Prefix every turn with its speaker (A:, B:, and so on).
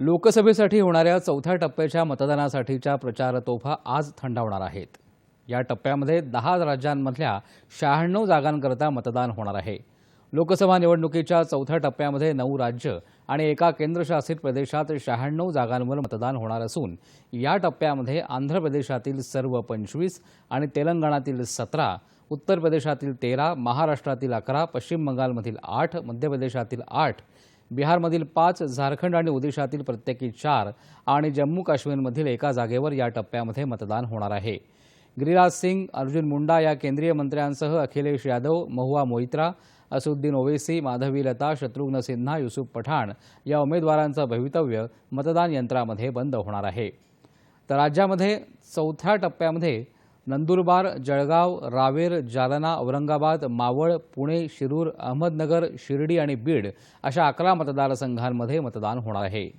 A: लोकसभेसाठी होणाऱ्या चौथ्या टप्प्याच्या मतदानासाठीच्या प्रचार तोफा आज थंडावणार आहेत. या टप्प्यामध्ये दहा राज्यांमधल्या शहाण्णव जागांकरता मतदान होणार आहे. लोकसभा निवडणुकीच्या चौथ्या टप्प्यामध्ये नऊ राज्य आणि एका केंद्रशासित प्रदेशात शहाण्णव जागांवर मतदान होणार असून या टप्प्यामध्ये आंध्र प्रदेशातील सर्व पंचवीस आणि तेलंगणातील सतरा उत्तर प्रदेशातील तेरा महाराष्ट्रातील अकरा पश्चिम बंगालमधील आठ मध्य प्रदेशातील आठ बिहारमधील पाच झारखंड आणि ओदिशातील प्रत्येकी चार आणि जम्मू काश्मीरमधील एका जागेवर या टप्प्यामध्ये मतदान होणार आहे. गिरिराज सिंग अर्जुन मुंडा या केंद्रीय मंत्र्यांसह अखिलेश यादव महुआ मोइत्रा असुद्दीन ओवेसी माधवी लता शत्रुघ्न सिन्हा युसुफ पठाण या उमेदवारांचं भवितव्य मतदान यंत्रामध्ये बंद होणार आहे. तर राज्यामध्ये चौथ्या टप्प्यामध्ये नंदुरबार जळगाव रावेर जालना औरंगाबाद मावळ पुणे शिरूर अहमदनगर शिर्डी आणि बीड अशा अकरा मतदारसंघांमध्ये मतदान होणार आहे.